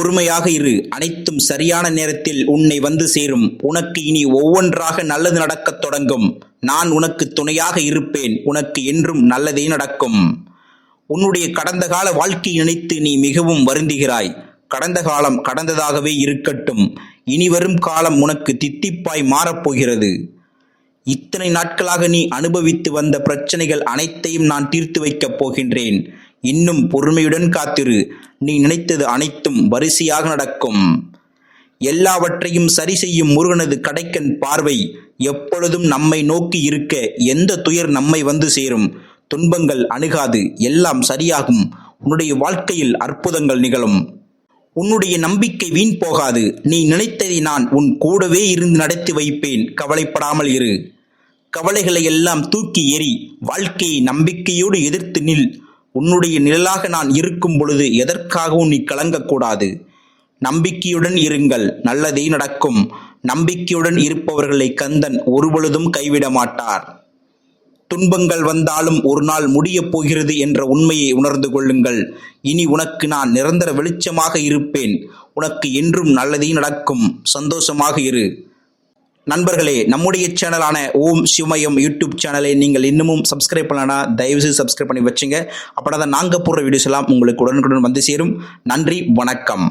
பொறுமையாக இரு. அனைத்தும் சரியான நேரத்தில் உன்னை வந்து சேரும். உனக்கு இனி ஒவ்வொன்றாக நல்லது நடக்கத் தொடங்கும். நான் உனக்கு துணையாக இருப்பேன். உனக்கு என்றும் நல்லதே நடக்கும். உன்னுடைய கடந்த கால வாழ்க்கையை நினைத்து நீ மிகவும் வருந்துகிறாய். கடந்த காலம் கடந்ததாகவே இருக்கட்டும். இனி வரும் காலம் உனக்கு தித்திப்பாய் மாறப்போகிறது இத்தனை நாட்களாக நீ அனுபவித்து வந்த பிரச்சனைகள் அனைத்தையும் நான் தீர்த்து வைக்கப் போகின்றேன். இன்னும் பொறுமையுடன் காத்திரு. நீ நினைத்தது அனைத்தும் வரிசையாக நடக்கும். எல்லாவற்றையும் சரி செய்யும் முருகனது கடைக்கன் பார்வை எப்பொழுதும் நம்மை நோக்கி இருக்க எந்த துயர் நம்மை வந்து சேரும்? துன்பங்கள் அணுகாது எல்லாம் சரியாகும். உன்னுடைய வாழ்க்கையில் அற்புதங்கள் நிகழும். உன்னுடைய நம்பிக்கை வீண் போகாது. நீ நினைத்ததை நான் உன் கூடவே இருந்து நடத்தி வைப்பேன். கவலைப்படாமல் இரு. கவலைகளை எல்லாம் தூக்கி எறி வாழ்க்கையை நம்பிக்கையோடு எதிர்த்து நில். உன்னுடைய நிழலாக நான் இருக்கும் பொழுது எதற்காகவும் நீ கலங்கக்கூடாது. நம்பிக்கையுடன் இருங்கள் நல்லதே நடக்கும். நம்பிக்கையுடன் இருப்பவர்களை கந்தன் ஒருபொழுதும் கைவிட மாட்டார் துன்பங்கள் வந்தாலும் ஒரு நாள் முடியப் போகிறது என்ற உண்மையை உணர்ந்து கொள்ளுங்கள். இனி உனக்கு நான் நிரந்தர வெளிச்சமாக இருப்பேன். உனக்கு என்றும் நல்லதே நடக்கும். சந்தோஷமாக இரு. நண்பர்களே நம்முடைய சேனலான ஓம் சிவமயம் யூடியூப் சேனலை நீங்கள் இன்னமும் சப்ஸ்கிரைப் பண்ணலனா தயவுசெய்து சப்ஸ்கிரைப் பண்ணி வச்சுங்க. அப்படின்னா தான் நாங்கள் போடுற வீடியோஸ் எல்லாம் உங்களுக்கு உடனுக்குடன் வந்து சேரும். நன்றி வணக்கம்.